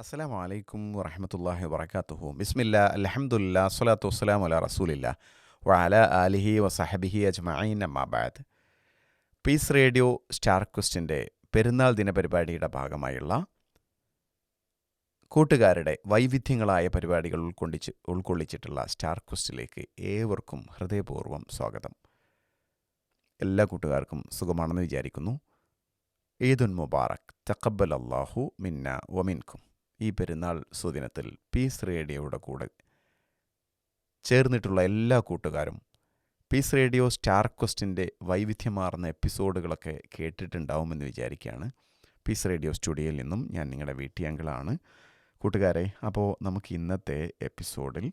അസ്സലാമു വലൈക്കും വറഹമത്തല്ലാഹി വബർക്കാത്തുഹു ബിസ്മില്ല അലഹമുല്ല സ്വലാത്തു വസ്സലാം അല റസൂലില്ല. വഅല ആലിഹി വസഹബിഹി അജ്മഈൻ അമ്മാബാദ് പീസ് റേഡിയോ സ്റ്റാർ ക്വസ്റ്റിന്റെ പെരുന്നാൾ ദിന പരിപാടിയുടെ ഭാഗമായുള്ള കൂട്ടുകാരുടെ വൈവിധ്യങ്ങളായ പരിപാടികൾ ഉൾക്കൊണ്ടിച്ച് ഉൾക്കൊള്ളിച്ചിട്ടുള്ള സ്റ്റാർ ക്വസ്റ്റിലേക്ക് ഏവർക്കും ഹൃദയപൂർവം സ്വാഗതം. എല്ലാ കൂട്ടുകാർക്കും സുഖമാണെന്ന് വിചാരിക്കുന്നു. ഈദുൻ മുബാറക്. തക്കബൽ അള്ളാഹു മിന്ന വമിൻകും ഈ പെരുന്നാൾ സുദിനത്തിൽ പീസ് റേഡിയോയുടെ കൂടെ ചേർന്നിട്ടുള്ള എല്ലാ കൂട്ടുകാരും പീസ് റേഡിയോ സ്റ്റാർ ക്വസ്റ്റിന്റെ വൈവിധ്യമാർന്ന എപ്പിസോഡുകളൊക്കെ കേട്ടിട്ടുണ്ടാവുമെന്ന് വിചാരിക്കുകയാണ്. പീസ് റേഡിയോ സ്റ്റുഡിയോയിൽ നിന്നും ഞാൻ നിങ്ങളുടെ വീട്ടിയങ്കിളാണ്. കൂട്ടുകാരെ അപ്പോൾ നമുക്ക് ഇന്നത്തെ എപ്പിസോഡിൽ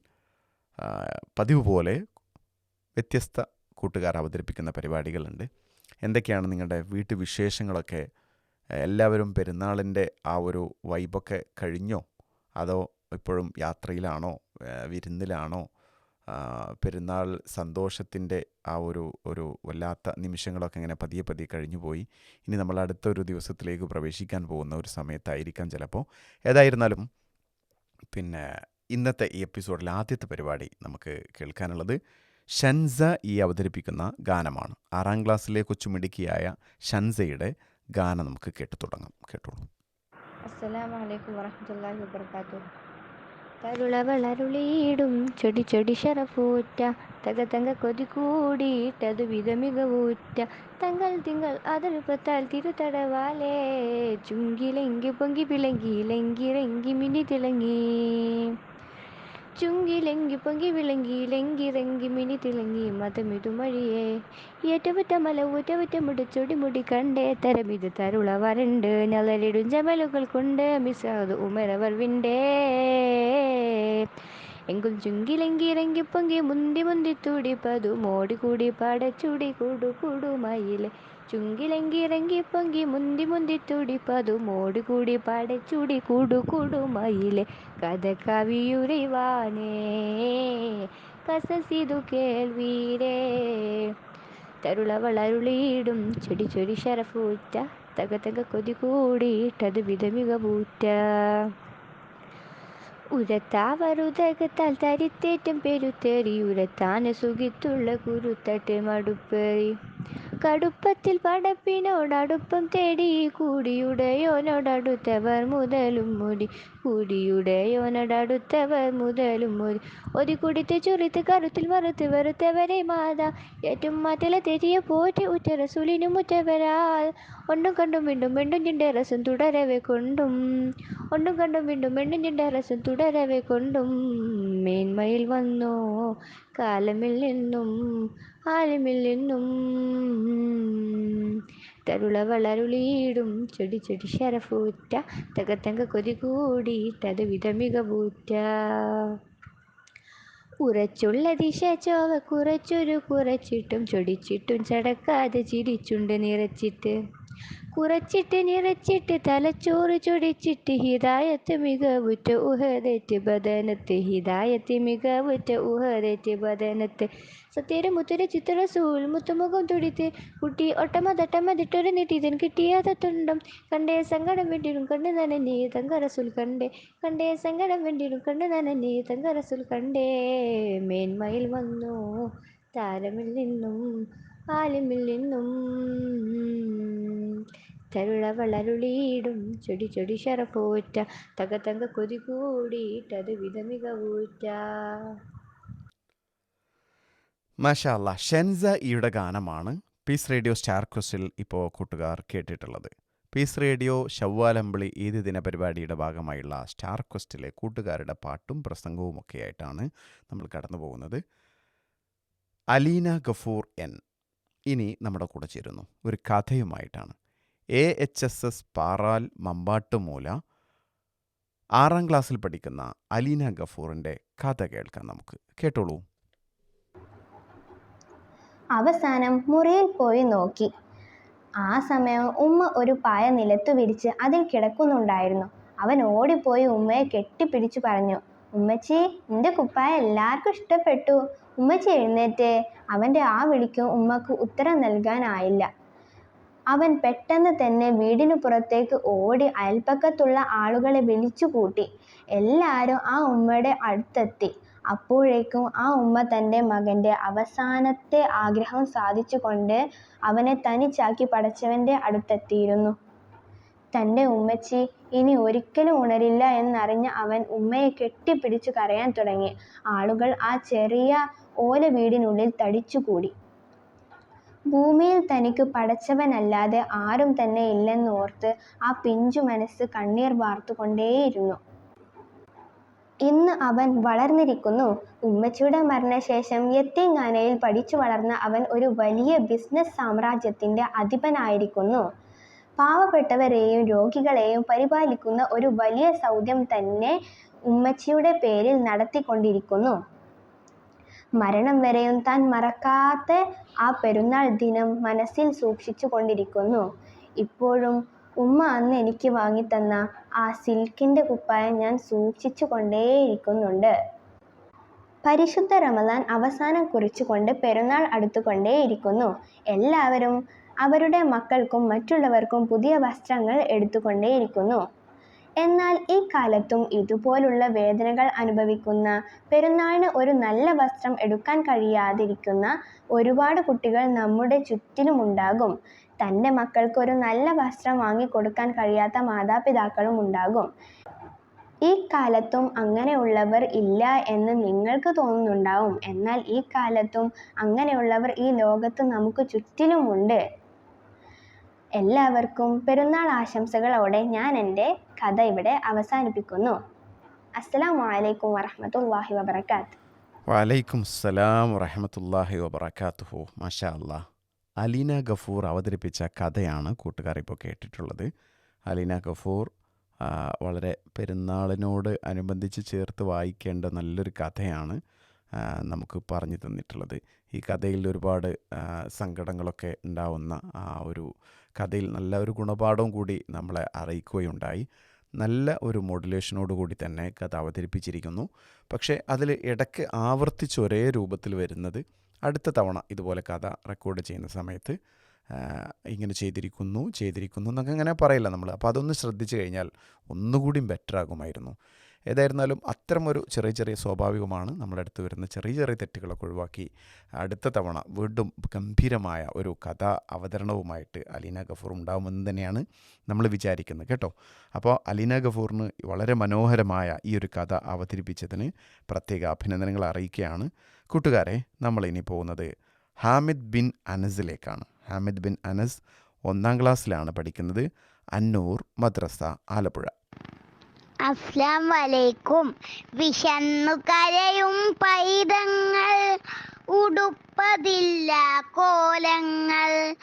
പതിവ് പോലെ വ്യത്യസ്ത കൂട്ടുകാർ അവതരിപ്പിക്കുന്ന പരിപാടികളുണ്ട്. എന്തൊക്കെയാണ് നിങ്ങളുടെ വീട്ടുവിശേഷങ്ങളൊക്കെ എല്ലാവരും പെരുന്നാളിന്റെ ആ ഒരു വൈബൊക്കെ കഴിഞ്ഞോ? അതോ ഇപ്പോഴും യാത്രയിലാണോ? വിരുന്നിലാണോ? പെരുന്നാൾ സന്തോഷത്തിന്റെ ആ ഒരു ഒരു വല്ലാത്ത നിമിഷങ്ങളൊക്കെ ഇങ്ങനെ പതിയെ പതിയെ കഴിഞ്ഞു പോയി. ഇനി നമ്മൾ അടുത്ത ഒരു ദിവസത്തിലേക്ക് പ്രവേശിക്കാൻ പോകുന്ന ഒരു സമയത്തായിരിക്കാം ചിലപ്പോൾ. ഏതായിരുന്നാലും പിന്നെ ഇന്നത്തെ ഈ എപ്പിസോഡിൽ ആദ്യത്തെ പരിപാടി നമുക്ക് കേൾക്കാനുള്ളത് ഷൻസ ഈ അവതരിപ്പിക്കുന്ന ഗാനമാണ്. ആറാം ക്ലാസ്സിലെ കൊച്ചുമിടുക്കിയായ ഷൻസയുടെ ഗാനം നമുക്ക് കേട്ടു തുടങ്ങാം. കേട്ടോളൂ. കരുള വളരുളിയിടും ചെടി ചെടി ശരപ്പൂറ്റ തക തങ്ക കൊതി കൂടിയിട്ടത് വിധ മികവൂറ്റ തങ്ങൾ തിങ്കൾ അതിർപ്പത്താൽ തിരുതടവാലേ ചുങ്കിലെങ്കി പൊങ്കി പിളങ്കി ലെങ്കിറെങ്കി മിനി തിളങ്ങി. ചുങ്കിലെങ്കി പൊങ്കി വിളങ്ങി ലെങ്കിറെങ്കി മിനി തിളങ്ങി മതമിതു മഴിയേ ഏറ്റവുറ്റ മല ഊറ്റവുറ്റ ചുടി മുടി കണ്ടേ. തരമിത് തരുള വരണ്ട് നളരിടും ജമലുകൾ കൊണ്ട് മിസാദ് ഉമരവർ വിണ്ടേ. എങ്കും ചുങ്കിലെങ്കി ഇറങ്ങി പൊങ്കി മുന്തി മുന്തി തുടിപ്പതു മോടി കൂടി പടച്ചുടി കൂടു കൂടുമയിലെ ചുങ്കിലെങ്കി ഇറങ്ങി പൊങ്കി മുന്തി മുന്തി തുടിപ്പതു മോടുകൂടി പടച്ചുടി കൂടു കൂടുമയിലെ കഥ കവിയുരൈവാനേ കസസിതു കേൾവീരേ. തരുളവളരുളിയിടും ചെടി ചെടി ശരഫൂറ്റ തക തക കൊതി കൂടിയിട്ടത് വിധമിക വിധമികപൂറ്റ ഉരത്താവറുതകത്താൽ തരിത്തേറ്റം പെരുത്തേറി ഉരത്താന സുഖിത്തുള്ള കുരുത്തട്ട് മടുപ്പേറി. കടുപ്പത്തിൽ പടപ്പിനോടടുപ്പം തേടി കൂടിയുടയോനോടടുത്തവർ മുതലും മുടി കൂടിയുടയോനോടടുത്തവർ മുതലും മുടി. ഒരു കുടിത്ത് ചുറിത്ത് കറുത്തിൽ വറുത്ത് വെറുത്തവരെ മാതാ ഏറ്റവും മാറ്റല തെരിയ പോറ്റി ഉറ്റ സുലിനും മുറ്റവരാ ഒണ്ടും കണ്ടും വീണ്ടും വെണ്ടും ചിന്റെ രസം തുടരവേ കൊണ്ടും ഒണ്ടും കണ്ടും വീണ്ടും വെണ്ടും ചിന്റെ രസം തുടരവേ കൊണ്ടും. മേന്മയിൽ വന്നോ കാലമിൽ നിന്നും ആലമിൽ നിന്നും തരുള വളരുളിയിടും. ചെടി ചെടി ശരഫൂറ്റ തകത്തങ്ക കൊതി കൂടിയിട്ടത് വിധമികവൂറ്റ ഉറച്ചുള്ള ദിശ ചോവ കുറച്ചൊരു കുറച്ചിട്ടും ചൊടിച്ചിട്ടും ചടക്കാതെ ചിരിച്ചുണ്ട് നിറച്ചിട്ട്. കുറച്ചിട്ട് നിറച്ചിട്ട് തലച്ചോറ് ചൊടിച്ചിട്ട് ഹിതായത്ത് മികവുറ്റ ഉഹതേറ്റ് ബദനത്ത് ഹിതായത്ത് മികവുറ്റ ഉഹതേറ്റ് ബദനത്ത്. സത്യര മുത്തുര ചിത്ര സൂൽ മുത്തുമുഖം തുടിത്ത് കുട്ടി ഒട്ടമ തട്ടമ തിട്ടൊരു നീട്ടിതൻ കിട്ടിയാത തുണ്ടം. കണ്ടേ സങ്കടം വേണ്ടിടും കണ്ണു നനഞ്ഞി തങ്കറസുൽ കണ്ടേ. കണ്ടേ സങ്കടം വേണ്ടിടും കണ്ണു നനഞ്ഞി തങ്കറസുൽ കണ്ടേ. മേന്മയിൽ വന്നു താരമിൽ നിന്നും ആലിമിൽ നിന്നും. തരുള വളരുളിയിടും. ചൊടി ചൊടി ശരപ്പൂറ്റ തക തങ്ക കൊതി കൂടിയിട്ടത് വിധമികവൂറ്റ മാഷാ മാഷാല്ല ഷെൻസ ഈയുടെ ഗാനമാണ് പീസ് റേഡിയോ സ്റ്റാർ ക്വസ്റ്റിൽ ഇപ്പോൾ കൂട്ടുകാർ കേട്ടിട്ടുള്ളത്. പീസ് റേഡിയോ ഷവ്വാലമ്പിളി ഈദ് ദിന പരിപാടിയുടെ ഭാഗമായുള്ള സ്റ്റാർ ക്വസ്റ്റിലെ കൂട്ടുകാരുടെ പാട്ടും പ്രസംഗവും ഒക്കെ ആയിട്ടാണ് നമ്മൾ കടന്നു പോകുന്നത്. അലീന ഗഫൂർ എൻ ഇനി നമ്മുടെ കൂടെ ചേരുന്നു. ഒരു കഥയുമായിട്ടാണ്. A H S S Paral Mambattumoola ആറാം ക്ലാസ്സിൽ പഠിക്കുന്ന അലീന ഗഫൂറിന്റെ കഥ കേൾക്കാം നമുക്ക്. കേട്ടോളൂ. അവസാനം മുറിയിൽ പോയി നോക്കി. ആ സമയം ഉമ്മ ഒരു പായ നിലത്തു വിരിച്ച് അതിൽ കിടക്കുന്നുണ്ടായിരുന്നു. അവൻ ഓടിപ്പോയി ഉമ്മയെ കെട്ടിപ്പിടിച്ചു പറഞ്ഞു ഉമ്മച്ചി നിന്റെ കുപ്പായ എല്ലാവർക്കും ഇഷ്ടപ്പെട്ടു. ഉമ്മച്ചി എഴുന്നേറ്റ്. അവന്റെ ആ വിളിക്കും ഉമ്മക്ക് ഉത്തരം നൽകാനായില്ല. അവൻ പെട്ടെന്ന് തന്നെ വീടിനു പുറത്തേക്ക് ഓടി അയൽപ്പക്കത്തുള്ള ആളുകളെ വിളിച്ചു കൂട്ടി. എല്ലാവരും ആ ഉമ്മയുടെ അടുത്തെത്തി. അപ്പോഴേക്കും ആ ഉമ്മ തന്റെ മകന്റെ അവസാനത്തെ ആഗ്രഹം സാധിച്ചുകൊണ്ട് അവനെ തനിച്ചാക്കി പടച്ചവന്റെ അടുത്തെത്തിയിരുന്നു. തന്റെ ഉമ്മച്ചി ഇനി ഒരിക്കലും ഉണരില്ല എന്നറിഞ്ഞ അവൻ ഉമ്മയെ കെട്ടിപ്പിടിച്ചു കരയാൻ തുടങ്ങി. ആളുകൾ ആ ചെറിയ ഓല വീടിനുള്ളിൽ തടിച്ചുകൂടി ഭൂമിയിൽ തനിക്ക് പടച്ചവനല്ലാതെ ആരും തന്നെ ഇല്ലെന്നോർത്ത് ആ പിഞ്ചു മനസ്സ് കണ്ണീർ വാർത്തുകൊണ്ടേയിരുന്നു. ഇന്ന് അവൻ വളർന്നിരിക്കുന്നു. ഉമ്മച്ചിയുടെ മരണശേഷം യത്തീംഖാനയിൽ പഠിച്ചു വളർന്ന അവൻ ഒരു വലിയ ബിസിനസ് സാമ്രാജ്യത്തിന്റെ അധിപനായിരിക്കുന്നു. പാവപ്പെട്ടവരെയും രോഗികളെയും പരിപാലിക്കുന്ന ഒരു വലിയ സൗദ്യം തന്നെ ഉമ്മച്ചിയുടെ പേരിൽ നടത്തിക്കൊണ്ടിരിക്കുന്നു. മരണം വരെയും താൻ മറക്കാത്ത ആ പെരുന്നാൾ ദിനം മനസ്സിൽ സൂക്ഷിച്ചു കൊണ്ടിരിക്കുന്നു. ഇപ്പോഴും ഉമ്മ അന്ന് എനിക്ക് വാങ്ങിത്തന്ന ആ സിൽക്കിന്റെ കുപ്പായം ഞാൻ സൂക്ഷിച്ചു കൊണ്ടേയിരിക്കുന്നുണ്ട്. പരിശുദ്ധ റമദാൻ അവസാനം കുറിച്ചുകൊണ്ട് പെരുന്നാൾ അടുത്തുകൊണ്ടേയിരിക്കുന്നു. എല്ലാവരും അവരുടെ മക്കൾക്കും മറ്റുള്ളവർക്കും പുതിയ വസ്ത്രങ്ങൾ എടുത്തുകൊണ്ടേയിരിക്കുന്നു. എന്നാൽ ഈ കാലത്തും ഇതുപോലുള്ള വേദനകൾ അനുഭവിക്കുന്ന പെരുന്നാളിന് ഒരു നല്ല വസ്ത്രം എടുക്കാൻ കഴിയാതിരിക്കുന്ന ഒരുപാട് കുട്ടികൾ നമ്മുടെ ചുറ്റിലുമുണ്ടാകും തന്റെ മക്കൾക്ക് ഒരു നല്ല വസ്ത്രം വാങ്ങി കൊടുക്കാൻ കഴിയാത്ത മാതാപിതാക്കളും ഉണ്ടാകും. ഈ കാലത്തും അങ്ങനെയുള്ളവർ ഇല്ല എന്ന് നിങ്ങൾക്ക് തോന്നുന്നുണ്ടാവും. എന്നാൽ ഈ കാലത്തും അങ്ങനെയുള്ളവർ ഈ ലോകത്ത് നമുക്ക് ചുറ്റിലുമുണ്ട്. എല്ലാവർക്കും പെരുന്നാൾ ആശംസകളോടെ ഞാൻ എന്റെ കഥ ഇവിടെ അവസാനിപ്പിക്കുന്നു. അസ്സലാമു അലൈക്കും വറഹ്മത്തുള്ളാഹി വബറകാത്ത്. വലൈക്കും സലാം വറഹമത്തല്ലാഹി വബർക്കാത്തുഹു മാഷാ അല്ലാ അലീന ഗഫൂർ അവതരിപ്പിച്ച കഥയാണ് കൂട്ടുകാർ ഇപ്പോൾ കേട്ടിട്ടുള്ളത്. അലീന ഗഫൂർ വളരെ പെരുന്നാളിനോട് അനുബന്ധിച്ച് ചേർത്ത് വായിക്കേണ്ട നല്ലൊരു കഥയാണ് നമുക്ക് പറഞ്ഞു തന്നിട്ടുള്ളത്. ഈ കഥയിൽ ഒരുപാട് സങ്കടങ്ങളൊക്കെ ഉണ്ടാവുന്ന ആ ഒരു കഥയിൽ നല്ല ഒരു ഗുണപാഠവും കൂടി നമ്മളെ അറിയിക്കുകയുണ്ടായി. നല്ല ഒരു മോഡുലേഷനോട് കൂടി തന്നെ കഥ അവതരിപ്പിച്ചിരിക്കുന്നു. പക്ഷേ അതിൽ ഇടയ്ക്ക് ആവർത്തിച്ച് ഒരേ രൂപത്തിൽ വരുന്നത് അടുത്ത തവണ ഇതുപോലെ കഥ റെക്കോർഡ് ചെയ്യുന്ന സമയത്ത് ഇങ്ങനെ ചെയ്തിരിക്കുന്നു ചെയ്തിരിക്കുന്നു എന്നൊക്കെ അങ്ങനെ പറയില്ല നമ്മൾ അപ്പോൾ അതൊന്ന് ശ്രദ്ധിച്ചു കഴിഞ്ഞാൽ ഒന്നുകൂടിയും ബെറ്റർ ആകുമായിരുന്നു. ഏതായിരുന്നാലും അത്തരമൊരു ചെറിയ ചെറിയ സ്വാഭാവികമാണ് നമ്മുടെ അടുത്ത് വരുന്ന ചെറിയ ചെറിയ തെറ്റുകളൊക്കെ ഒഴിവാക്കി അടുത്ത തവണ വീണ്ടും ഗംഭീരമായ ഒരു കഥ അവതരണവുമായിട്ട് അലീന ഗഫൂർ ഉണ്ടാകുമെന്ന് തന്നെയാണ് നമ്മൾ വിചാരിക്കുന്നത് കേട്ടോ. അപ്പോൾ അലീന ഗഫൂറിന് വളരെ മനോഹരമായ ഈ ഒരു കഥ അവതരിപ്പിച്ചതിന് പ്രത്യേക അഭിനന്ദനങ്ങൾ അറിയിക്കുകയാണ്. കൂട്ടുകാരെ നമ്മളിനി പോകുന്നത് ഹാമിദ് ബിൻ അനസിലേക്കാണ്. ഹാമിദ് ബിൻ അനസ് ഒന്നാം ക്ലാസ്സിലാണ് പഠിക്കുന്നത് അന്നൂർ മദ്രസ ആലപ്പുഴ. അസ്ലാം വലൈക്കും വിശന്നു കരയും പൈതങ്ങൾ ഉടുപ്പതില്ല കോലങ്ങൾ.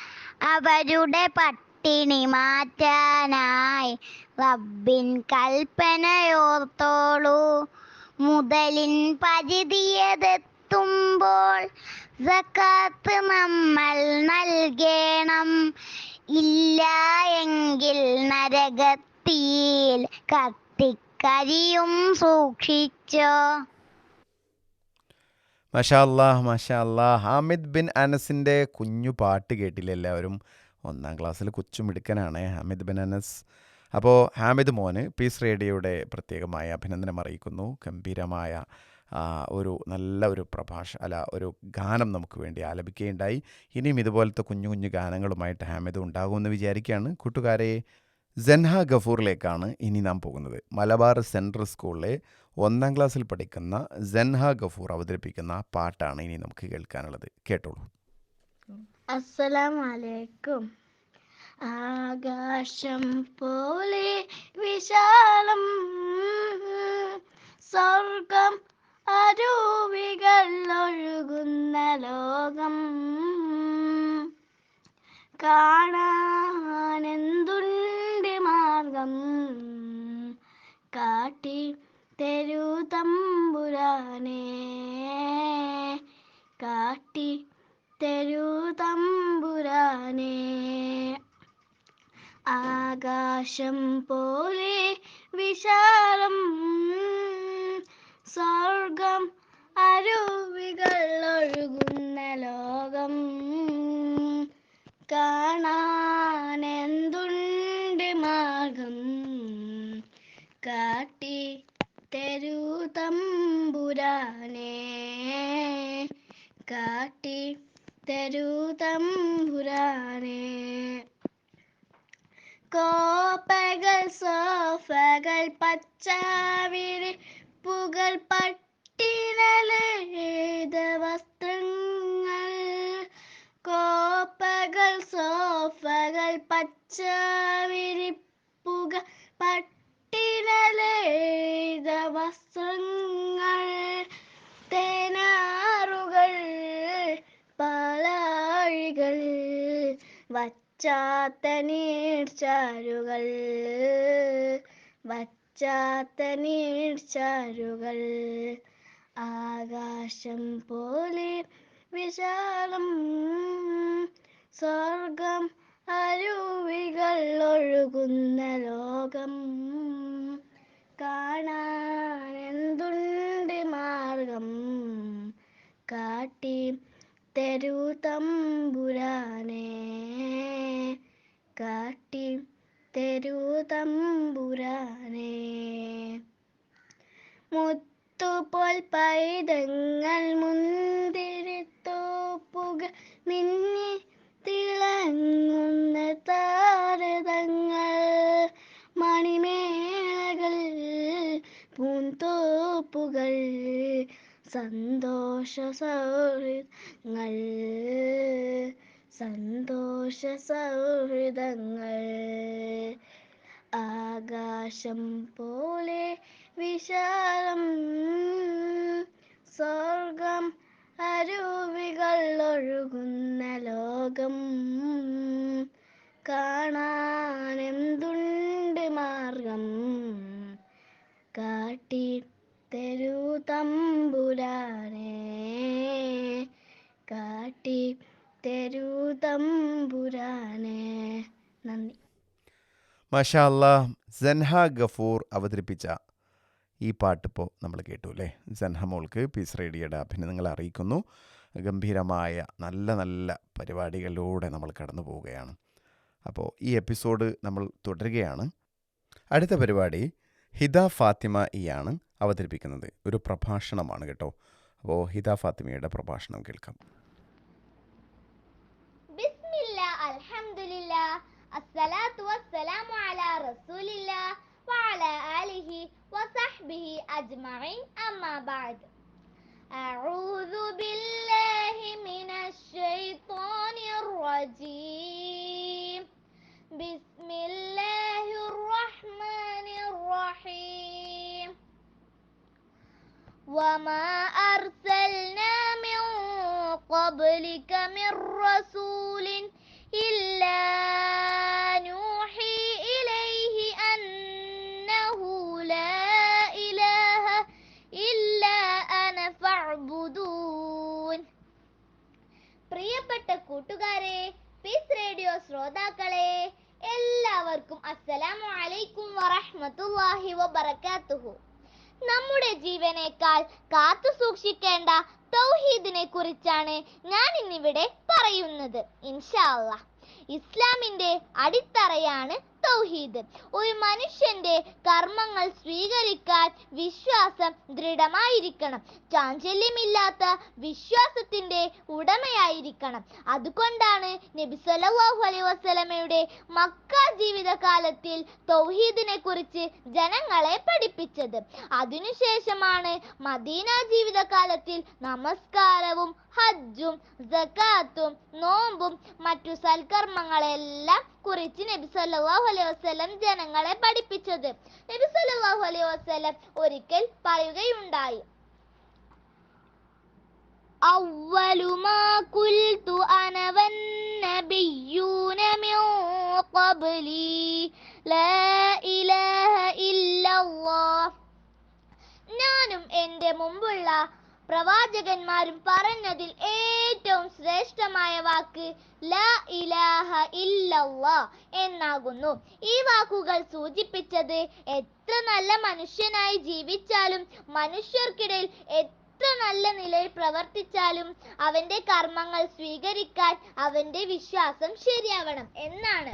അവരുടെ പട്ടിണി മാറ്റാനായി റബ്ബിൻ കൽപ്പനയോർത്തോളൂ. മുതലിൻ പരിധിയതെത്തുമ്പോൾ സക്കാത്ത് നമ്മൾ നൽകണം. ഇല്ല എങ്കിൽ നരകത്തിയിൽ കത്തിക്കരിയും സൂക്ഷിച്ചോ. മഷാല്ലാ മഷാല്ലാ ഹാമിദ് ബിൻ അനസിന്റെ കുഞ്ഞു പാട്ട് കേട്ടില്ല എല്ലാവരും? ഒന്നാം ക്ലാസ്സിൽ കൊച്ചു മിടുക്കനാണ് ഹാമിദ് ബിൻ അനസ്. അപ്പോൾ ഹാമിദ് മോന് പീസ് റേഡിയോയുടെ പ്രത്യേകമായ അഭിനന്ദനം അറിയിക്കുന്നു. ഗംഭീരമായ ഒരു നല്ല ഒരു പ്രഭാഷ അല്ല ഒരു ഗാനം നമുക്ക് വേണ്ടി ആലപിക്കുകയുണ്ടായി. ഇനിയും ഇതുപോലത്തെ കുഞ്ഞു കുഞ്ഞു ഗാനങ്ങളുമായിട്ട് ഹാമിദ് ഉണ്ടാകുമെന്ന് വിചാരിക്കുകയാണ്. കൂട്ടുകാരെ സെൻഹ ഗഫൂറിലേക്കാണ് ഇനി നാം പോകുന്നത്. മലബാർ സെൻട്രൽ സ്കൂളിലെ ഒന്നാം ക്ലാസ്സിൽ പഠിക്കുന്ന സെൻഹ ഗഫൂർ അവതരിപ്പിക്കുന്ന പാട്ടാണ് ഇനി നമുക്ക് കേൾക്കാനുള്ളത്. കേട്ടോളൂ. അസ്സലാമലൈക്കും. ആകാശം പോലെ വിശാലം സ്വർഗം അരൂപികൾ ഒഴുകുന്ന ലോകം. കാണാനെന്തുണ്ട് മാർഗം? കാട്ടി തരൂ തമ്പുരാനെ. കാട്ടി തരൂ തമ്പുരാനെ. ആകാശം പോലെ വിശാലം സ്വർഗം അരുവികൾ ഒഴുകുന്ന ലോകം. കാണാനെന്തുണ്ട് മാർഗം? കാട്ടി തരൂ തമ്പുരാനെ. കാട്ടി തരൂ തമ്പുരാനെ. കോപ്പകൾ സോഫകൾ പച്ചാവിരി പുകൾ പട്ടിനലേത വസ്ത്രങ്ങൾ കോപ്പകൾ സോഫകൾ പച്ച വിരിപ്പുക പട്ടിനലേത വസ്ത്രങ്ങൾ തേനാറുകൾ പാലാഴികൾ വച്ചാത്ത നീർച്ചാരുകൾ ആകാശം പോലെ വിശാലം സ്വർഗം അരുവികൾ ഒഴുകുന്ന ലോകം. കാണാൻ എന്തുണ്ട് മാർഗം? കാട്ടി തരൂ തമ്പുരാനെ. കാട്ടി തരൂ തമ്പുരാനെ. മുത്തുപോൽ പൈതങ്ങൾ മുന്തിരിത്തോപ്പുകൾ നിന്നെ തിളങ്ങുന്ന താരതങ്ങൾ. മണിമേളകൾ പൂന്തോപ്പുകൾ സന്തോഷ സൗഹൃദങ്ങൾ. സന്തോഷ സൗഹൃദങ്ങൾ. ആകാശം പോലെ വിശാലം സ്വർഗം അരുവികൾ ഒഴുകുന്ന ലോകം കാണാനെന്തുണ്ട് മാർഗം? കാട്ടി തരൂ തമ്പുരാനെ കാട്ടി തരൂ തമ്പുരാനെ നന്ദി. മാഷാ സൻഹ ഗഫൂർ അവതരിപ്പിച്ച ഈ പാട്ടിപ്പോൾ നമ്മൾ കേട്ടു അല്ലേ? ജൻഹമോൾക്ക് പീസ് റേഡിയോയുടെ അഭിനന്ദനങ്ങൾ അറിയിക്കുന്നു. ഗംഭീരമായ നല്ല നല്ല പരിപാടികളിലൂടെ നമ്മൾ കടന്നു പോവുകയാണ്. അപ്പോൾ ഈ എപ്പിസോഡ് നമ്മൾ തുടരുകയാണ്. അടുത്ത പരിപാടി ഹിദ ഫാത്തിമ ഇയാണ് ആണ് അവതരിപ്പിക്കുന്നത്. ഒരു പ്രഭാഷണമാണ് കേട്ടോ. അപ്പോൾ ഹിദ ഫാത്തിമയുടെ പ്രഭാഷണം കേൾക്കാം. അസ്സലാത്തു വസ്സലാമു അലാ റസൂലില്ല. آله وصحبه أجمعين أما بعد. أعوذ بالله من الشيطان الرجيم. بسم الله الرحمن الرحيم. وما أرسلنا من قبلك من رسول إلا വറഹ്മത്തുള്ളാഹി വബറകാതുഹു നമ്മുടെ ജീവനേക്കാൾ കാത്തു സൂക്ഷിക്കേണ്ട തൗഹീദിനെ കുറിച്ചാണ് ഞാൻ ഇന്നിവിടെ പറയുന്നത്. ഇൻഷാ അള്ളാഹ് ഇസ്ലാമിന്റെ അടിത്തറയാണ് തൗഹീദ്. ഒരു മനുഷ്യന്റെ കർമ്മങ്ങൾ സ്വീകരിക്കാൻ വിശ്വാസം ദൃഢമായിരിക്കണം. ചാഞ്ചല്യമില്ലാത്ത വിശ്വാസത്തിന്റെ ഉടമയായിരിക്കണം. അതുകൊണ്ടാണ് നബി സല്ലല്ലാഹു അലൈഹി വസല്ലമയുടെ മക്ക ജീവിതകാലത്തിൽ തൗഹീദിനെ കുറിച്ച് ജനങ്ങളെ പഠിപ്പിച്ചത്. അതിനുശേഷമാണ് മദീന ജീവിതകാലത്തിൽ നമസ്കാരവും ഹജ്ജും ജക്കാത്തും നോമ്പും മറ്റു സൽക്കർമ്മങ്ങളെല്ലാം കുറിച്ച് നബി സല്ലല്ലാഹു അലൈഹി വസല്ലം ജനങ്ങളെ പഠിപ്പിച്ചത്. നബി സല്ലല്ലാഹു അലൈഹി വസല്ലം ഒരിക്കൽ പറയുകയുണ്ടായി. അവലുമാ കുൽതു അനവൻ നബിയൂന മിൻ ഖബ്ലി ലാ ഇലാഹ ഇല്ലല്ലാഹ് ഞാനും എന്റെ മുമ്പുള്ള പ്രവാചകന്മാരും പറഞ്ഞതിൽ ഏറ്റവും ശ്രേഷ്ഠമായ വാക്ക് ല ഇലാഹ ഇല്ലല്ലാ എന്നാകുന്നു. ഈ വാക്കുകൾ സൂചിപ്പിച്ചത് എത്ര നല്ല മനുഷ്യനായി ജീവിച്ചാലും മനുഷ്യർക്കിടയിൽ എത്ര നല്ല നിലയിൽ പ്രവർത്തിച്ചാലും അവന്റെ കർമ്മങ്ങൾ സ്വീകരിക്കാൻ അവന്റെ വിശ്വാസം ശരിയാവണം എന്നാണ്.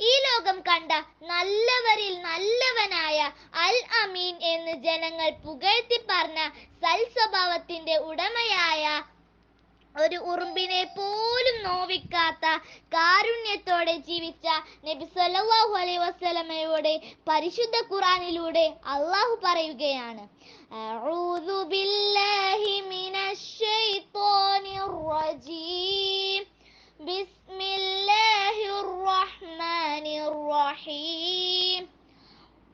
ഈ ലോകം കണ്ട നല്ലവരിൽ നല്ലവനായ അൽ അമീൻ എന്ന് ജനങ്ങൾ പുകഴ്ത്തി പറഞ്ഞ സൽ സ്വഭാവത്തിന്റെ ഉടമയായ ഒരു ഉറുമ്പിനെ പോലും നോവിക്കാത്ത കാരുണ്യത്തോടെ ജീവിച്ച നബി സല്ലല്ലാഹു അലൈഹി വസല്ലമയോട് പരിശുദ്ധ ഖുർആനിലൂടെ അള്ളാഹു പറയുകയാണ് അഊദു ബില്ലാഹി മിനശ് ശൈത്വാനിർ റജീം ബിസ്മില്ലാഹിർ റഹ്മാനിർ റഹീം.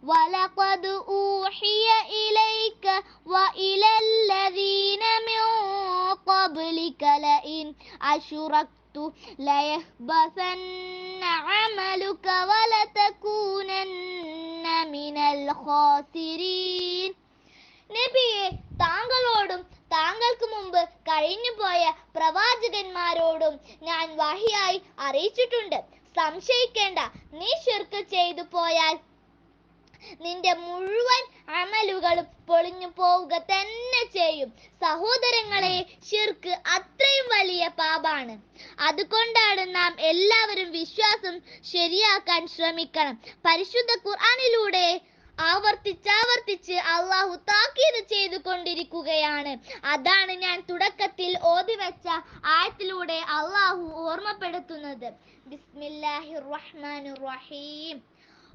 ولقد أوحي إليك وإلى الذين من قبلك لئن أشركت ليحبطن عملك ولتكونن من الخاسرين നബിയെ താങ്കളോടും താങ്കൾക്ക് മുമ്പ് കഴിഞ്ഞുപോയ പ്രവാചകന്മാരോടും ഞാൻ വഹിയായി അറിയിച്ചിട്ടുണ്ട് സംശയിക്കേണ്ട നീ ശിർക്ക് ചെയ്തു പോയാൽ നിന്റെ മുഴുവൻ അമലുകളും പൊളിഞ്ഞു പോവുക തന്നെ ചെയ്യും. സഹോദരങ്ങളെ ശിർക്ക് അത്രയും വലിയ പാപാണ്. അതുകൊണ്ടാണ് നാം എല്ലാവരും വിശ്വാസം ശരിയാക്കാൻ ശ്രമിക്കണം. പരിശുദ്ധ ഖുർആനിലൂടെ ആവർത്തിച്ചാവർത്തിച്ച് അള്ളാഹു താക്കീത് ചെയ്തു കൊണ്ടിരിക്കുകയാണ്. അതാണ് ഞാൻ തുടക്കത്തിൽ ഓതി വെച്ച ആയത്തിലൂടെ അള്ളാഹു ഓർമ്മപ്പെടുത്തുന്നത്. ബിസ്മില്ലാഹിർ റഹ്മാനിർ റഹീം.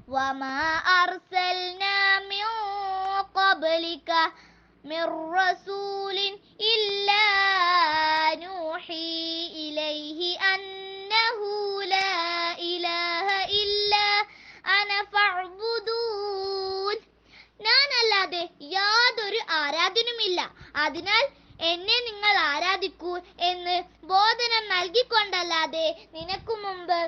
وما أرسلنا من قبلك من رسول إلا نوحي إليه أنه لا إله إلا أنا فاعبدون ഞാനല്ലാതെ യാതൊരു ആരാധനുമില്ല അതിനാൽ എന്നെ നിങ്ങൾ ആരാധിക്കൂ എന്ന് ബോധനം നൽകിക്കൊണ്ടല്ലാതെ നിനക്കു മുമ്പ്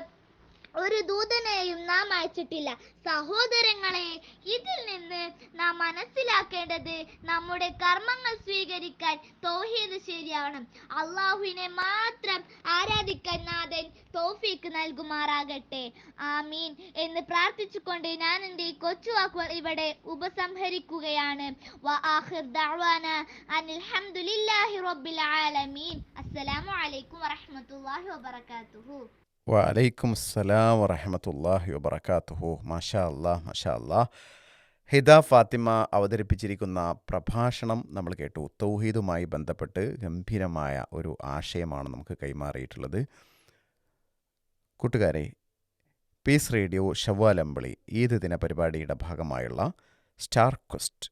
ഒരു ദൂതനെയും നാം അയച്ചിട്ടില്ല. സഹോദരങ്ങളെ ഇതിൽ നിന്ന് നാം മനസ്സിലാക്കേണ്ടത് നമ്മുടെ കർമ്മങ്ങൾ സ്വീകരിക്കാൻ തോഹീദ് ശരിയാവണം അള്ളാഹുവിനെ മാത്രം ആരാധിക്കാൻ നാഥൻ തോഫീക്ക് നൽകുമാറാകട്ടെ. ആമീൻ. എന്ന് പ്രാർത്ഥിച്ചുകൊണ്ട് ഞാൻ എന്റെ ഈ കൊച്ചു ഇവിടെ ഉപസംഹരിക്കുകയാണ്. അസ്സലാമു അലൈക്കും വറഹ്മത്തുള്ളാഹി വബറകാതുഹു. വലൈക്കും അസ്സലാം വറഹമത്തല്ലാഹി വബർക്കാത്തുഹു മാഷാ അല്ലാ മാഷാ അല്ലാ ഹിദ ഫാത്തിമ അവതരിപ്പിച്ചിരിക്കുന്ന പ്രഭാഷണം നമ്മൾ കേട്ടു. തൗഹീദുമായി ബന്ധപ്പെട്ട് ഗംഭീരമായ ഒരു ആശയമാണ് നമുക്ക് കൈമാറിയിട്ടുള്ളത്. കൂട്ടുകാരെ പീസ് റേഡിയോ ഷവ്വാലമ്പളി ഈദ് ദിന പരിപാടിയുടെ ഭാഗമായുള്ള സ്റ്റാർ ക്വസ്റ്റ്.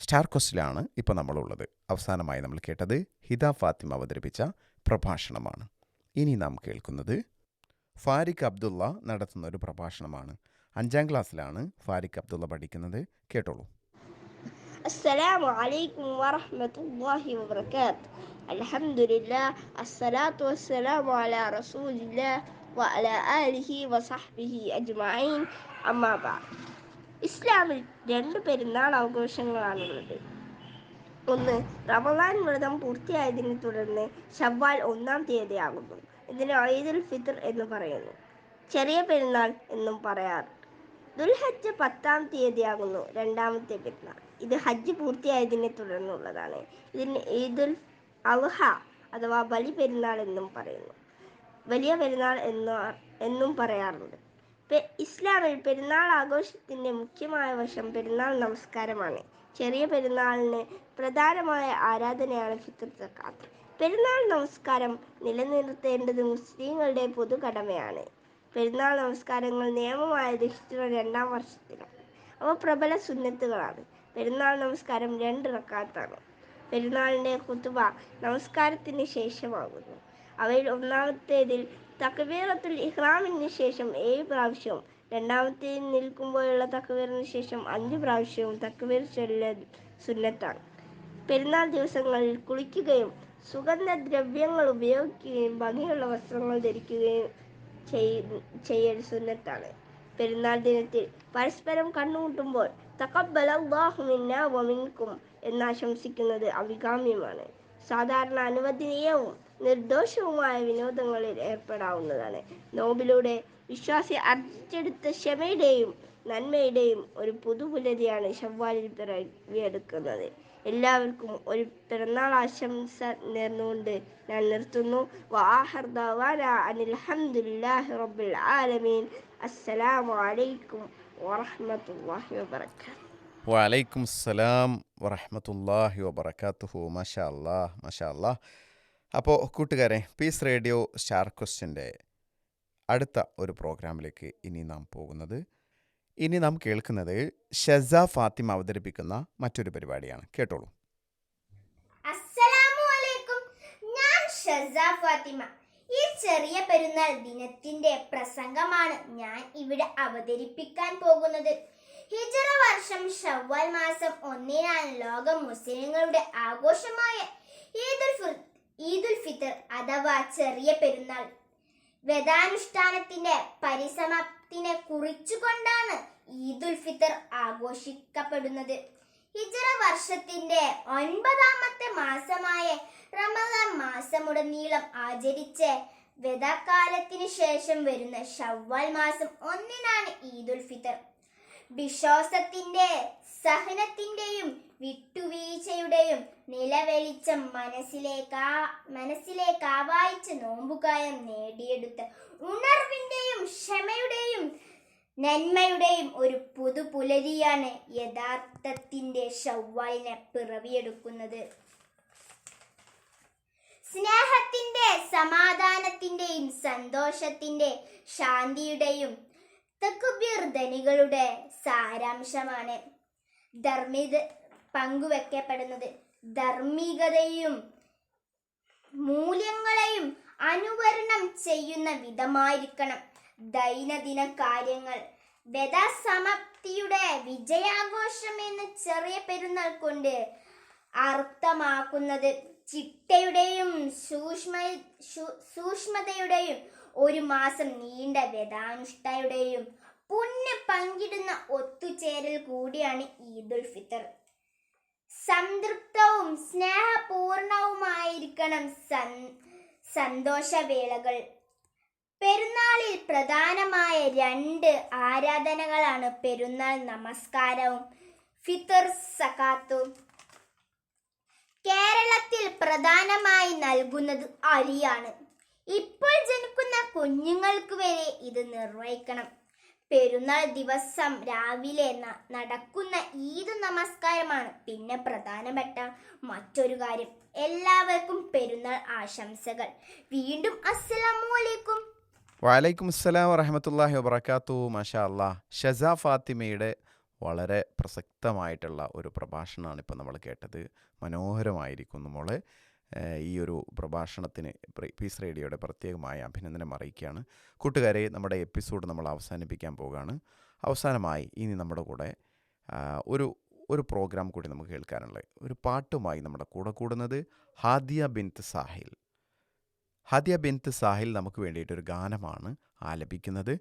സ്റ്റാർ ക്വസ്റ്റിലാണ് ഇപ്പോൾ നമ്മളുള്ളത്. അവസാനമായി നമ്മൾ കേട്ടത് ഹിദ ഫാത്തിമ അവതരിപ്പിച്ച പ്രഭാഷണമാണ്. ഇനി നാം കേൾക്കുന്നത് ഫാരിഖ് അബ്ദുള്ള നടത്തുന്ന ഒരു പ്രഭാഷണമാണ് അഞ്ചാം ക്ലാസ്സിലാണ് ഫാരിഖ് അബ്ദുള്ള പഠിക്കുന്നത് കേട്ടോളൂ السلام عليكم ورحمة الله وبركاته الحمد لله الصلاة والسلام على رسول الله وعلى آله وصحبه أجمعين أما بعد ഇസ്ലാമിൽ രണ്ട് പെരുന്നാൾ ആഘോഷങ്ങളാണുള്ളത് ഒന്ന് റമദാൻ വ്രതം പൂർത്തിയായതിനെ തുടർന്ന് ഷവ്വാൽ ഒന്നാം തീയതിയാകുന്നു ഇതിന് ഈദുൽ ഫിത്ർ എന്ന് പറയുന്നു. ചെറിയ പെരുന്നാൾ എന്നും പറയാറുണ്ട് ദുൽഹജ്ജ് പത്താം തീയതിയാകുന്നു രണ്ടാമത്തെ പെരുന്നാൾ. ഇത് ഹജ്ജ് പൂർത്തിയായതിനെ തുടർന്നുള്ളതാണ്. ഇതിന് ഈദുൽ അൽഹ അഥവാ ബലി പെരുന്നാൾ എന്നും പറയുന്നു. വലിയ പെരുന്നാൾ എന്ന എന്നും പറയാറുണ്ട്. ഇസ്ലാമിൽ പെരുന്നാൾ ആഘോഷത്തിന്റെ മുഖ്യമായ വശം പെരുന്നാൾ നമസ്കാരമാണ്. ചെറിയ പെരുന്നാളിന് പ്രധാനമായ ആരാധനയാണ് ഫിത്ർ സക്കാത്ത്. പെരുന്നാൾ നമസ്കാരം നിലനിർത്തേണ്ടത് മുസ്ലിങ്ങളുടെ പൊതു കടമയാണ് പെരുന്നാൾ നമസ്കാരങ്ങൾ നിയമമായത് ഹിജ്റ രണ്ടാം വർഷത്തിലാണ്. അവ പ്രബല സുന്നത്തുകളാണ്. പെരുന്നാൾ നമസ്കാരം രണ്ട് റക്കാത്താണ്. പെരുന്നാളിന്റെ കുത്തുബ നമസ്കാരത്തിന് ശേഷമാകുന്നു. അവയിൽ ഒന്നാമത്തേതിൽ തക്ബീറത്തുൽ ഇഹ്റാമിന് ശേഷം ഏഴ് പ്രാവശ്യവും രണ്ടാമത്തേതിൽ നിൽക്കുമ്പോഴുള്ള തക്ബീറിന് ശേഷം അഞ്ച് പ്രാവശ്യവും തക്ബീർ ചൊല്ലൽ സുന്നത്താണ്. പെരുന്നാൾ ദിവസങ്ങളിൽ കുളിക്കുകയും സുഗന്ധദ്രവ്യങ്ങൾ ഉപയോഗിക്കുകയും ഭംഗിയുള്ള വസ്ത്രങ്ങൾ ധരിക്കുകയും ചെയ്- ചെയ്യൽ സുന്നത്താണ്. പെരുന്നാൾ ദിനത്തിൽ പരസ്പരം കണ്ണുമുട്ടുമ്പോൾ തക്കബലല്ലാഹു മിന്നാ വമിൻകും എന്ന് ആശംസിക്കുന്നത് അഭികാമ്യമാണ്. സാധാരണ അനുവദനീയവും നിർദോഷവുമായ വിനോദങ്ങളിൽ ഏർപ്പെടാവുന്നതാണ്. നോബിലൂടെ വിശ്വാസി അർജിച്ചെടുത്ത ക്ഷമയുടെയും നന്മയുടെയും ഒരു പുതുപുലരിയാണ് ഷവ്വാലിൽ പിറവിയെടുക്കുന്നത്. എല്ലാവർക്കും ഒരു പിറന്നാൾ ആശംസ നേർന്നുകൊണ്ട് ഞാൻ നിർത്തുന്നു. വാഹർ ദവാന അനിൽ റബ്ബിൽ ആലമീൻ. അസ്സലാമു അലൈക്കും വറഹ്മത്തുള്ളാഹി വബറകാതുഹു. വലൈക്കും സലാം വറഹമത്തല്ലാഹി വബർക്കാത്തുഹു മഷാ അല്ലാ മഷാ അല്ലാ അപ്പോൾ കൂട്ടുകാരെ പീസ് റേഡിയോ സ്റ്റാർ ക്വസ്റ്റിന്റെ അടുത്ത ഒരു പ്രോഗ്രാമിലേക്ക് ഇനി നാം പോകുന്നത് ഇനി നാം കേൾക്കുന്നത് ഷെസ ഫാത്തിമ അവതരിപ്പിക്കുന്ന മറ്റൊരു പരിപാടിയാണ്. കേട്ടോളൂ. ഞാൻ ഫാത്തിമ. ഈ ചെറിയ പെരുന്നാൾ ദിനത്തിന്റെ പ്രസംഗമാണ് ഞാൻ ഇവിടെ അവതരിപ്പിക്കാൻ പോകുന്നത്. ഹിജറ വർഷം ഷവ്വാൽ മാസം ഒന്നിനാണ് ലോക മുസ്ലിങ്ങളുടെ ആഘോഷമായ ഈദുൽ ഈദുൽ ഫിത്തർ അഥവാ ചെറിയ പെരുന്നാൾ. വേദാനുഷ്ഠാനത്തിന്റെ പരിസമാപ്തിനെ കുറിച്ചുകൊണ്ടാണ് ഈദുൽ ഫിത്തർ ആഘോഷിക്കപ്പെടുന്നത്. ഹിജറ വർഷത്തിന്റെ ഒൻപതാമത്തെ മാസമായ റമദാൻ മാസമുടനീളം ആചരിച്ച് വ്യതകാലത്തിന് ശേഷം വരുന്ന ഷവ്വാൽ മാസം ഒന്നിനാണ് ഈദുൽ ഫിത്തർ. വിശ്വാസത്തിന്റെ സഹനത്തിന്റെയും വിട്ടുവീഴ്ചയുടെയും നിലവെളിച്ചം മനസ്സിലേക്കാ മനസ്സിലേക്കാവായിച്ച് നോമ്പുകായം നേടിയെടുത്ത് ഉണർവിന്റെയും ക്ഷമയുടെയും നന്മയുടെയും ഒരു പുതു പുലരിയാണ് യഥാർത്ഥത്തിന്റെ ഷവ്വാലിനെ പിറവിയെടുക്കുന്നത്. സ്നേഹത്തിന്റെ സമാധാനത്തിന്റെയും സന്തോഷത്തിന്റെ ശാന്തിയുടെയും തക്കുബീർ ധനികളുടെ സാരാംശമാണ് ധർമ്മിത് പങ്കുവെക്കപ്പെടുന്നത്. ധാർമ്മികതയും മൂല്യങ്ങളെയും അനുവരണം ചെയ്യുന്ന വിധമായിരിക്കണം. ദൈനംദിന കാര്യങ്ങൾ. വേദസമപ്തിയുടെ വിജയാഘോഷം എന്ന ചെറിയ പെരുന്നാൾ കൊണ്ട് അർത്ഥമാക്കുന്നത് ചിട്ടയുടെയും സൂക്ഷ്മ സൂക്ഷ്മതയുടെയും ഒരു മാസം നീണ്ട വേദാനുഷ്ഠയുടെയും പുണ്യ പങ്കിടുന്ന ഒത്തുചേരൽ കൂടിയാണ് ഈദുൽ ഫിത്തർ. സംതൃപ്തവും സ്നേഹപൂർണവുമായിരിക്കണം സൻ- സന്തോഷവേളകൾ. പെരുന്നാളിൽ പ്രധാനമായ രണ്ട് ആരാധനകളാണ് പെരുന്നാൾ നമസ്കാരവും ഫിത്തർ സക്കാത്തും കേരളത്തിൽ പ്രധാനമായി നൽകുന്നത് അരിയാണ്. ഇപ്പോൾ ജനിക്കുന്ന കുഞ്ഞുങ്ങൾക്ക് വരെ ഇത് നിർവഹിക്കണം. പെരുന്നാൾ ദിവസം രാവിലെ നടക്കുന്ന ഈദ് നമസ്കാരമാണ്. പിന്നെ പ്രധാനപ്പെട്ട മറ്റൊരു കാര്യം എല്ലാവർക്കും പെരുന്നാൾ ആശംസകൾ. വീണ്ടും അസ്സലാമലൈക്കും വലൈക്കും അസ്സലാം വറഹമത്തല്ലാഹി വബർക്കാത്തു മഷാ അല്ലാ ഷസ ഫാത്തിമയുടെ വളരെ പ്രസക്തമായിട്ടുള്ള ഒരു പ്രഭാഷണമാണ് ഇപ്പോൾ നമ്മൾ കേട്ടത്. മനോഹരമായിരിക്കുന്നു മോളെ. ഈ ഒരു പ്രഭാഷണത്തിന് പ്രി- പീസ് റേഡിയോയുടെ പ്രത്യേകമായ അഭിനന്ദനം അറിയിക്കുകയാണ്. കൂട്ടുകാരെ നമ്മുടെ എപ്പിസോഡ് നമ്മൾ അവസാനിപ്പിക്കാൻ പോവുകയാണ്. അവസാനമായി ഇനി നമ്മുടെ കൂടെ ഒരു ഒരു പ്രോഗ്രാം കൂടി നമുക്ക് കേൾക്കാനുള്ളത്. ഒരു പാട്ടുമായി നമ്മുടെ കൂടെ കൂടുന്നത് ഹാദിയ ബിൻത്ത് സാഹിൽ. ഹാദിയ ബിൻത്ത് സാഹിൽ നമുക്ക് വേണ്ടിയിട്ടൊരു ഗാനമാണ് ആലപിക്കുന്നത്.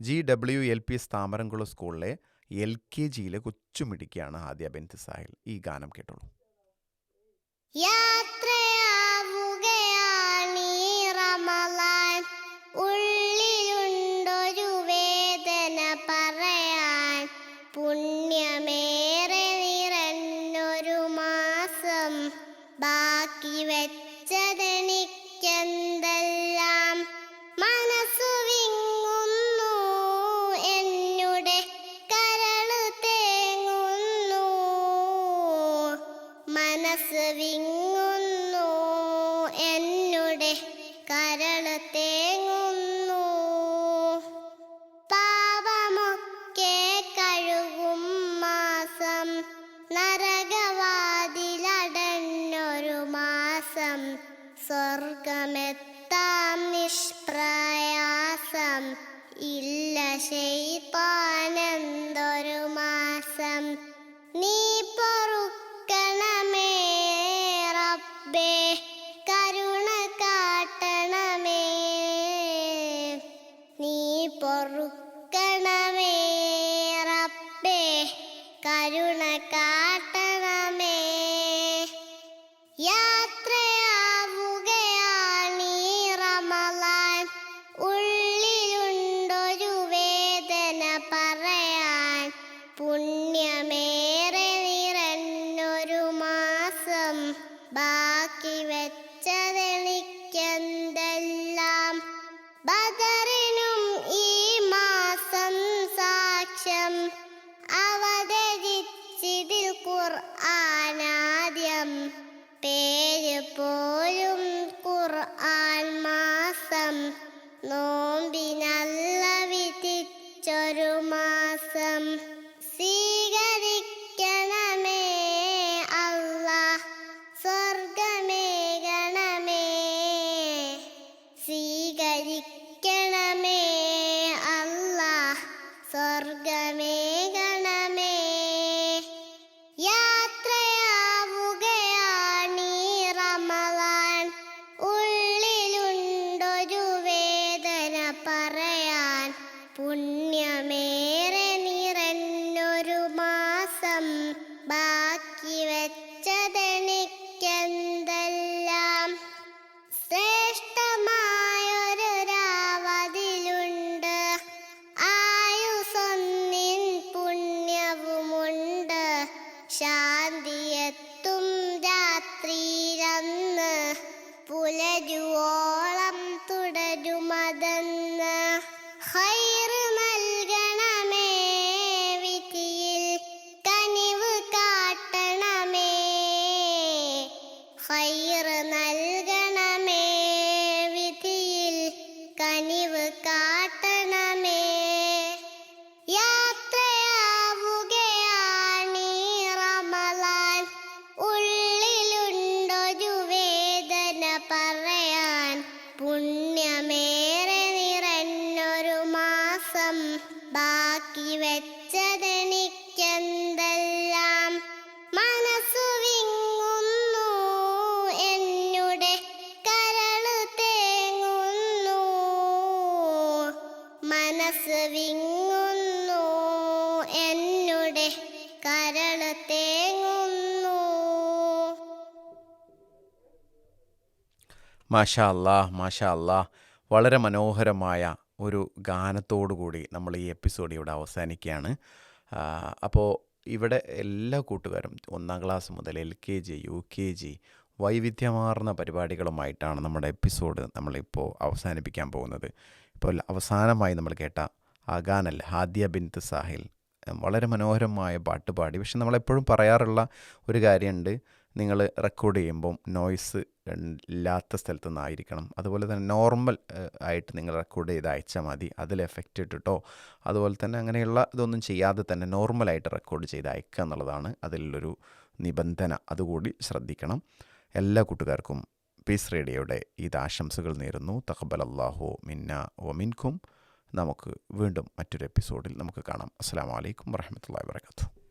G W L P S Thamaramkulam സ്കൂളിലെ എൽ കെ ജിയിലെ കൊച്ചുമിടിക്കാണ് ഹാദിയ ബിൻത്ത് സാഹിൽ. ഈ ഗാനം കേട്ടോളൂ. യാത്രയാവുകയാണീ റമളാൻ ഉള്ളിലുണ്ടൊരു വേദന പറയാൻ പുണ്യമേറെ നിറഞ്ഞൊരു മാസം ബാക്കി വെച്ചതെനിക്കെന്തെല്ലാം മനസ്സു വിങ്ങുന്നു എന്നുടെ കരൾ തേങ്ങുന്നു. മനസ്സ് വിങ്ങുന്നു മാഷാ അല്ലാ മാഷാ വളരെ മനോഹരമായ ഒരു ഗാനത്തോടു കൂടി നമ്മൾ ഈ എപ്പിസോഡ് ഇവിടെ അവസാനിക്കുകയാണ്. അപ്പോൾ ഇവിടെ എല്ലാ കൂട്ടുകാരും ഒന്നാം ക്ലാസ് മുതൽ L K G U K G വൈവിധ്യമാർന്ന പരിപാടികളുമായിട്ടാണ് നമ്മുടെ എപ്പിസോഡ് നമ്മളിപ്പോൾ അവസാനിപ്പിക്കാൻ പോകുന്നത്. ഇപ്പോൾ അവസാനമായി നമ്മൾ കേട്ട അഗാനൽ ഗാനൽ ഹാദിയ ബിൻത്ത് സാഹിൽ വളരെ മനോഹരമായ പാട്ട് പാടി. പക്ഷെ നമ്മളെപ്പോഴും പറയാറുള്ള ഒരു കാര്യമുണ്ട്. നിങ്ങൾ റെക്കോർഡ് ചെയ്യുമ്പം നോയ്സ് ഇല്ലാത്ത സ്ഥലത്തു നിന്നായിരിക്കണം. അതുപോലെ തന്നെ നോർമൽ ആയിട്ട് നിങ്ങൾ റെക്കോർഡ് ചെയ്ത് അയച്ചാൽ മതി. അതിൽ എഫക്റ്റ് ഇട്ടിട്ടോ അതുപോലെ തന്നെ അങ്ങനെയുള്ള ഇതൊന്നും ചെയ്യാതെ തന്നെ നോർമലായിട്ട് റെക്കോർഡ് ചെയ്ത് അയക്കുക എന്നുള്ളതാണ് അതിലുള്ളൊരു നിബന്ധന. അതുകൂടി ശ്രദ്ധിക്കണം. എല്ലാ കൂട്ടുകാർക്കും പീസ് റേഡിയോയുടെ ഇത് ആശംസകൾ നേരുന്നു. തഖബൽ അള്ളാഹു മിന്ന ഒമിൻകും നമുക്ക് വീണ്ടും മറ്റൊരു എപ്പിസോഡിൽ നമുക്ക് കാണാം. അസ്സാം വലൈക്കും വരഹമുല്ലാ വാത്തു